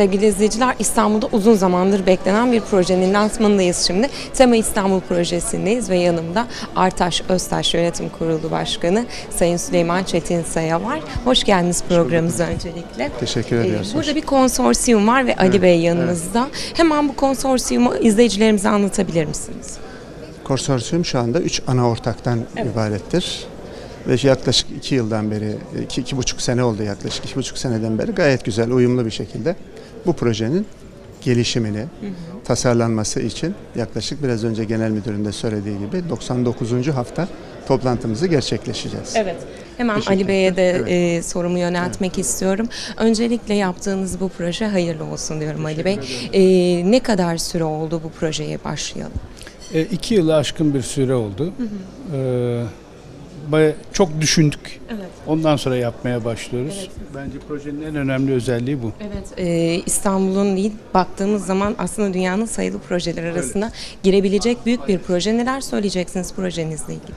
Sevgili izleyiciler İstanbul'da uzun zamandır beklenen bir projenin lansmanındayız şimdi. Tema İstanbul projesindeyiz ve yanımda Artaş Öztaş Yönetim Kurulu Başkanı Sayın Süleyman Çetin Saya var. Hoş geldiniz programımıza öncelikle. Teşekkür Ee, ediyoruz. Burada bir konsorsiyum var ve Ali Bey yanınızda. Hemen bu konsorsiyumu izleyicilerimize anlatabilir misiniz? Konsorsiyum şu anda 3 ana ortaktan ibarettir. Ve yaklaşık 2 yıldan beri, 2 iki, buçuk sene oldu yaklaşık, iki buçuk seneden beri gayet güzel, uyumlu bir şekilde bu projenin gelişimini, tasarlanması için yaklaşık biraz önce genel müdürün de söylediği gibi 99. hafta toplantımızı gerçekleşeceğiz. Evet. Hemen Teşekkür Ali Bey'e de ederim. e, sorumu yöneltmek istiyorum. Öncelikle yaptığınız bu proje hayırlı olsun diyorum Ali Bey. E, ne kadar süre oldu bu projeye başlayalım? E, iki yılı aşkın bir süre oldu. E, baya- çok düşündük. Evet. Ondan sonra yapmaya başlıyoruz. Evet. Bence projenin en önemli özelliği bu. Evet, e, İstanbul'un değil, baktığımız zaman aslında dünyanın sayılı projeler arasında girebilecek büyük bir proje. Neler söyleyeceksiniz projenizle ilgili?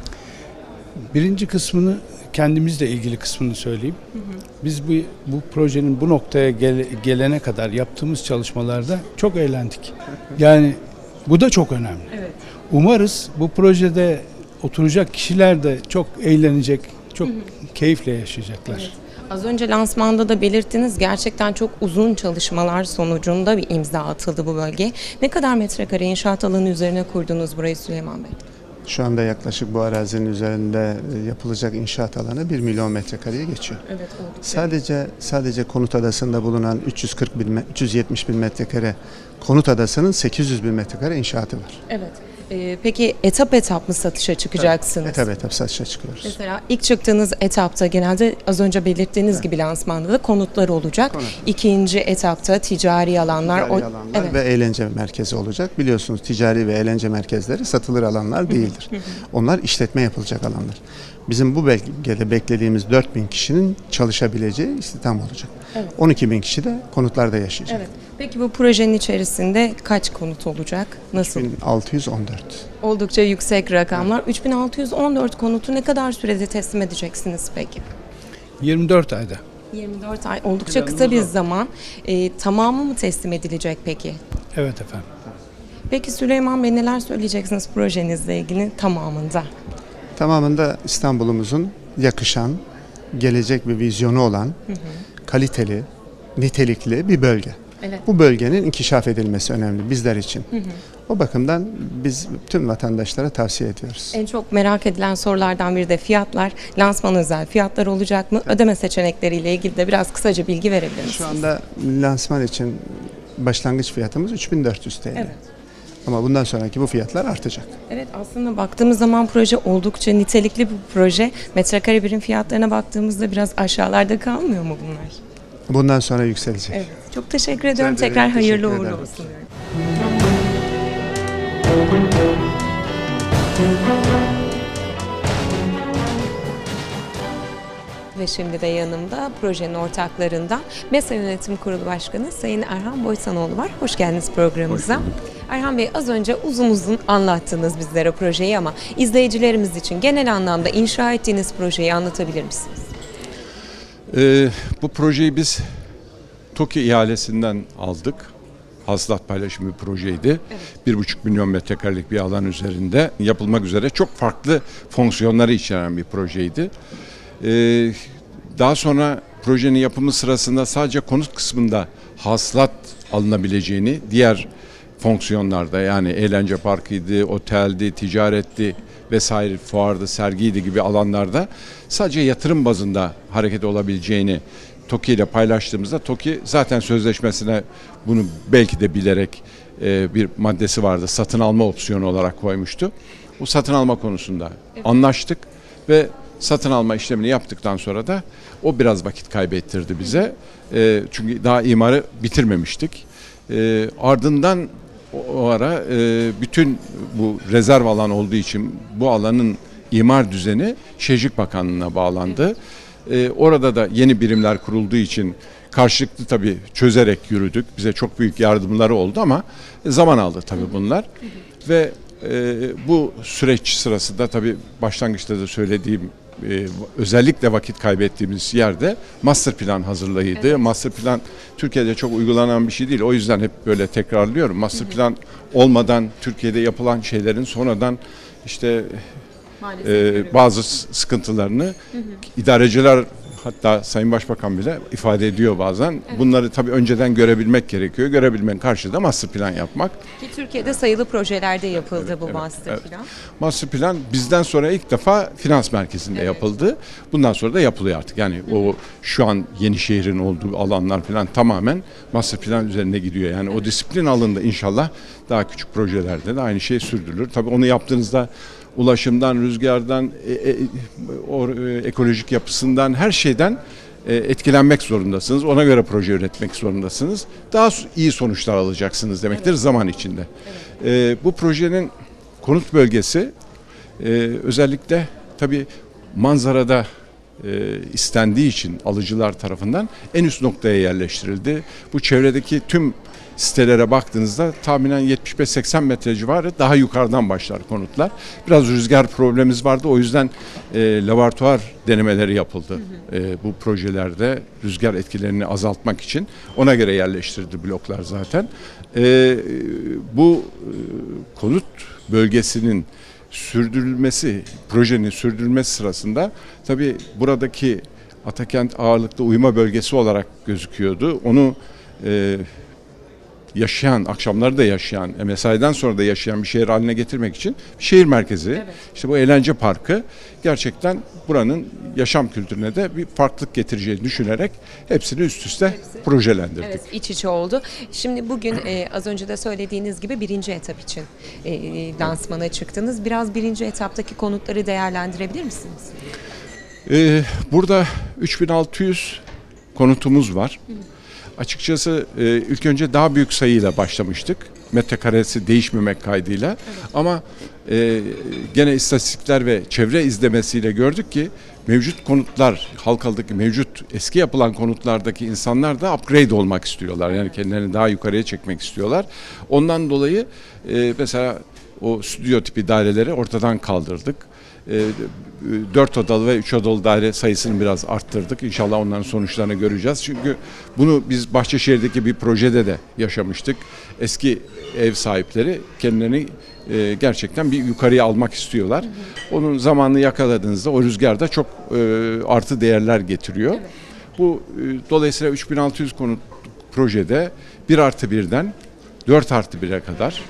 Birinci kısmını kendimizle ilgili kısmını söyleyeyim. Biz bu, bu projenin bu noktaya gele- gelene kadar yaptığımız çalışmalarda çok eğlendik. Yani bu da çok önemli. Evet. Umarız bu projede oturacak kişiler de çok eğlenecek, çok keyifle yaşayacaklar. Az önce lansmanda da belirttiniz gerçekten çok uzun çalışmalar sonucunda bir imza atıldı bu bölge. Ne kadar metrekare inşaat alanı üzerine kurdunuz burayı Süleyman Bey? Şu anda yaklaşık bu arazinin üzerinde e, yapılacak inşaat alanı 1 milyon metrekareye geçiyor. Evet oldu. Sadece sadece konut adasında bulunan 340 bin, me- 370 bin metrekare konut adasının 800 bin metrekare inşaatı var. Evet. Ee, peki etap etap mı satışa çıkacaksınız? Etap etap satışa çıkıyoruz. Mesela ilk çıktığınız etapta genelde az önce belirttiğiniz gibi lansmanda da konutlar olacak. Konut. İkinci etapta ticari alanlar. Ticari alanlar evet. ve eğlence merkezi olacak. Biliyorsunuz ticari ve eğlence merkezleri satılır alanlar değildir. Onlar işletme yapılacak alanlar. Bizim bu bölgede beklediğimiz 4000 kişinin çalışabileceği istihdam olacak. Evet. 12 bin kişi de konutlarda yaşayacak. Evet. Peki bu projenin içerisinde kaç konut olacak? Nasıl? 1614. Oldukça yüksek rakamlar. 3614 konutu ne kadar sürede teslim edeceksiniz peki? 24 ayda. 24 ay oldukça Planımız kısa bir o. zaman. Ee, tamamı mı teslim edilecek peki? Evet efendim. Peki Süleyman Bey neler söyleyeceksiniz projenizle ilgili tamamında? Tamamında İstanbul'umuzun yakışan, gelecek bir vizyonu olan, kaliteli, nitelikli bir bölge. Evet. Bu bölgenin inkişaf edilmesi önemli bizler için. O bakımdan biz tüm vatandaşlara tavsiye ediyoruz. En çok merak edilen sorulardan biri de fiyatlar. Lansman özel fiyatlar olacak mı? Ödeme seçenekleriyle ilgili de biraz kısaca bilgi verebilir misiniz? Şu anda lansman için başlangıç fiyatımız 3400 TL. Evet. Ama bundan sonraki bu fiyatlar artacak. Evet aslında baktığımız zaman proje oldukça nitelikli bir proje. Metrekare birim fiyatlarına baktığımızda biraz aşağılarda kalmıyor mu bunlar? Bundan sonra yükselecek. Evet. Çok teşekkür ediyorum. ederim, Tekrar hayırlı teşekkür uğurlu ederim. olsun diyorum. Ve şimdi de yanımda projenin ortaklarından MESA Yönetim Kurulu Başkanı Sayın Erhan Boysanoğlu var. Hoş geldiniz programımıza. Erhan Bey az önce uzun uzun anlattınız bizlere projeyi ama izleyicilerimiz için genel anlamda inşa ettiğiniz projeyi anlatabilir misiniz? Ee, bu projeyi biz TOKİ ihalesinden aldık. Hasılat paylaşımı bir projeydi. Bir buçuk milyon metrekarelik bir alan üzerinde yapılmak üzere çok farklı fonksiyonları içeren bir projeydi. Ee, daha sonra projenin yapımı sırasında sadece konut kısmında hasılat alınabileceğini, diğer fonksiyonlarda yani eğlence parkıydı, oteldi, ticaretti vesaire fuardı, sergiydi gibi alanlarda sadece yatırım bazında hareket olabileceğini TOKİ ile paylaştığımızda TOKİ zaten sözleşmesine bunu belki de bilerek e, bir maddesi vardı. Satın alma opsiyonu olarak koymuştu. Bu satın alma konusunda anlaştık ve satın alma işlemini yaptıktan sonra da o biraz vakit kaybettirdi bize. E, çünkü daha imarı bitirmemiştik. E, ardından o, ara e, bütün bu rezerv alan olduğu için bu alanın imar düzeni Şehircilik Bakanlığı'na bağlandı. E, orada da yeni birimler kurulduğu için karşılıklı tabii çözerek yürüdük. Bize çok büyük yardımları oldu ama zaman aldı tabii bunlar. Ve e, bu süreç sırasında tabii başlangıçta da söylediğim e, özellikle vakit kaybettiğimiz yerde master plan hazırlayıydı. Master plan Türkiye'de çok uygulanan bir şey değil. O yüzden hep böyle tekrarlıyorum. Master plan olmadan Türkiye'de yapılan şeylerin sonradan işte Maalesef e, bazı sıkıntılarını idareciler hatta Sayın Başbakan bile ifade ediyor bazen. Bunları tabii önceden görebilmek gerekiyor. Görebilmenin karşılığı da master plan yapmak. Ki Türkiye'de sayılı projelerde yapıldı bu master evet. plan. Master plan bizden sonra ilk defa finans merkezinde Evet. yapıldı. Bundan sonra da yapılıyor artık. Yani o şu an Yenişehir'in olduğu alanlar falan tamamen master plan üzerine gidiyor. Yani o disiplin alındı inşallah daha küçük projelerde de aynı şey sürdürülür. Tabii onu yaptığınızda ulaşımdan, rüzgardan, e, e, o, e, ekolojik yapısından her şeyden e, etkilenmek zorundasınız. Ona göre proje üretmek zorundasınız. Daha iyi sonuçlar alacaksınız demektir zaman içinde. E, bu projenin konut bölgesi e, özellikle tabii manzarada e, istendiği için alıcılar tarafından en üst noktaya yerleştirildi. Bu çevredeki tüm sitelere baktığınızda tahminen 75-80 metre civarı daha yukarıdan başlar konutlar. Biraz rüzgar problemimiz vardı o yüzden e, laboratuvar denemeleri yapıldı e, bu projelerde rüzgar etkilerini azaltmak için. Ona göre yerleştirildi bloklar zaten. E, bu e, konut bölgesinin sürdürülmesi, projenin sürdürülmesi sırasında tabii buradaki Atakent ağırlıklı uyuma bölgesi olarak gözüküyordu. Onu e, yaşayan, akşamları da yaşayan, e, mesaiden sonra da yaşayan bir şehir haline getirmek için bir şehir merkezi, işte bu eğlence parkı gerçekten buranın yaşam kültürüne de bir farklılık getireceğini düşünerek hepsini üst üste projelendirdik. Evet, iç içe oldu. Şimdi bugün e, az önce de söylediğiniz gibi birinci etap için e, lansmana çıktınız. Biraz birinci etaptaki konutları değerlendirebilir misiniz? Ee, burada 3600 konutumuz var. Açıkçası e, ilk önce daha büyük sayıyla başlamıştık. Metrekaresi değişmemek kaydıyla. Ama e, gene istatistikler ve çevre izlemesiyle gördük ki mevcut konutlar, Halkalı'daki mevcut eski yapılan konutlardaki insanlar da upgrade olmak istiyorlar. Yani kendilerini daha yukarıya çekmek istiyorlar. Ondan dolayı e, mesela o stüdyo tipi daireleri ortadan kaldırdık. E, 4 odalı ve 3 odalı daire sayısını biraz arttırdık. İnşallah onların sonuçlarını göreceğiz. Çünkü bunu biz Bahçeşehir'deki bir projede de yaşamıştık. Eski ev sahipleri kendilerini e, gerçekten bir yukarıya almak istiyorlar. Onun zamanını yakaladığınızda o rüzgarda çok e, artı değerler getiriyor. Bu e, dolayısıyla 3600 konut projede 1 artı 1'den 4 artı 1'e kadar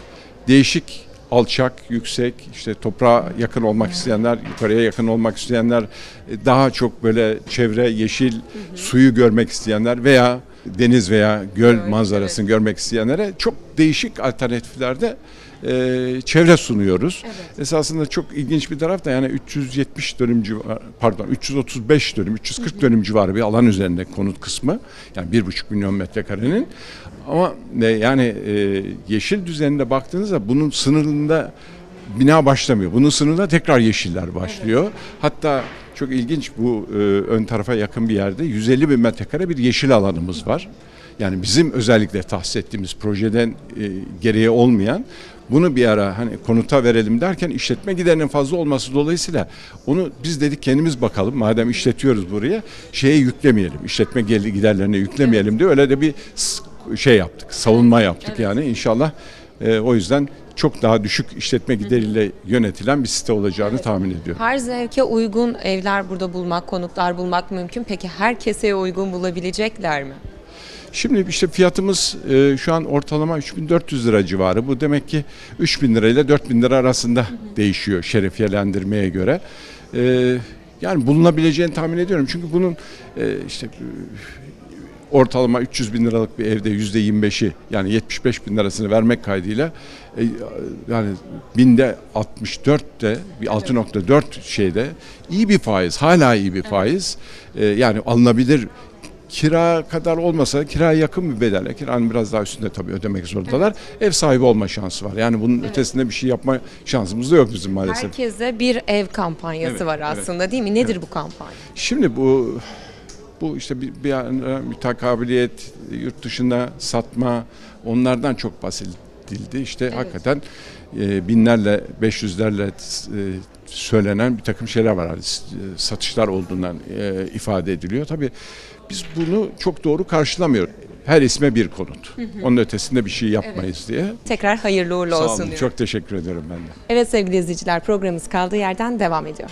değişik alçak, yüksek, işte toprağa yakın olmak isteyenler, yukarıya yakın olmak isteyenler, e, daha çok böyle çevre, yeşil, suyu görmek isteyenler veya deniz veya göl manzarasını görmek isteyenlere çok değişik alternatiflerde e, çevre sunuyoruz. Esasında çok ilginç bir taraf da yani 370 dönüm civarı, pardon 335 dönüm, 340 dönüm civarı bir alan üzerinde konut kısmı. Yani 1,5 milyon metrekarenin. Ama e, yani e, yeşil düzeninde baktığınızda bunun sınırında bina başlamıyor. Bunun sınırında tekrar yeşiller başlıyor. Hatta çok ilginç bu e, ön tarafa yakın bir yerde 150 bin metrekare bir yeşil alanımız var. Yani bizim özellikle tahsis ettiğimiz projeden e, gereği olmayan bunu bir ara hani konuta verelim derken işletme giderinin fazla olması dolayısıyla onu biz dedik kendimiz bakalım madem işletiyoruz buraya şeye yüklemeyelim. işletme giderlerine yüklemeyelim diye öyle de bir şey yaptık. Savunma yaptık yani inşallah e, o yüzden çok daha düşük işletme gideriyle yönetilen bir site olacağını tahmin ediyorum. Her zevke uygun evler burada bulmak, konutlar bulmak mümkün. Peki her keseye uygun bulabilecekler mi? Şimdi işte fiyatımız e, şu an ortalama 3400 lira civarı. Bu demek ki 3000 lira ile 4000 lira arasında değişiyor şerefiyelendirmeye göre. E, yani bulunabileceğini tahmin ediyorum. Çünkü bunun e, işte ortalama 300 bin liralık bir evde yüzde 25'i yani 75 bin lirasını vermek kaydıyla e, yani binde 64 de bir 6.4 şeyde iyi bir faiz hala iyi bir faiz E, yani alınabilir kira kadar olmasa kiraya yakın bir bedelle kiranın biraz daha üstünde tabii ödemek zorundalar. Ev sahibi olma şansı var. Yani bunun ötesinde bir şey yapma şansımız da yok bizim maalesef. Herkese bir ev kampanyası Evet, var evet. aslında değil mi? Nedir bu kampanya? Şimdi bu bu işte bir, bir ara mütakabiliyet, yurt dışında satma onlardan çok bahsedildi. İşte hakikaten e, binlerle, beş yüzlerle e, söylenen bir takım şeyler var. Hani s- satışlar olduğundan e, ifade ediliyor. Tabii biz bunu çok doğru karşılamıyoruz. Her isme bir konut. Onun ötesinde bir şey yapmayız diye. Tekrar hayırlı uğurlu Sağ olsun olun. diyorum. Çok teşekkür ederim ben de. Evet sevgili izleyiciler programımız kaldığı yerden devam ediyor.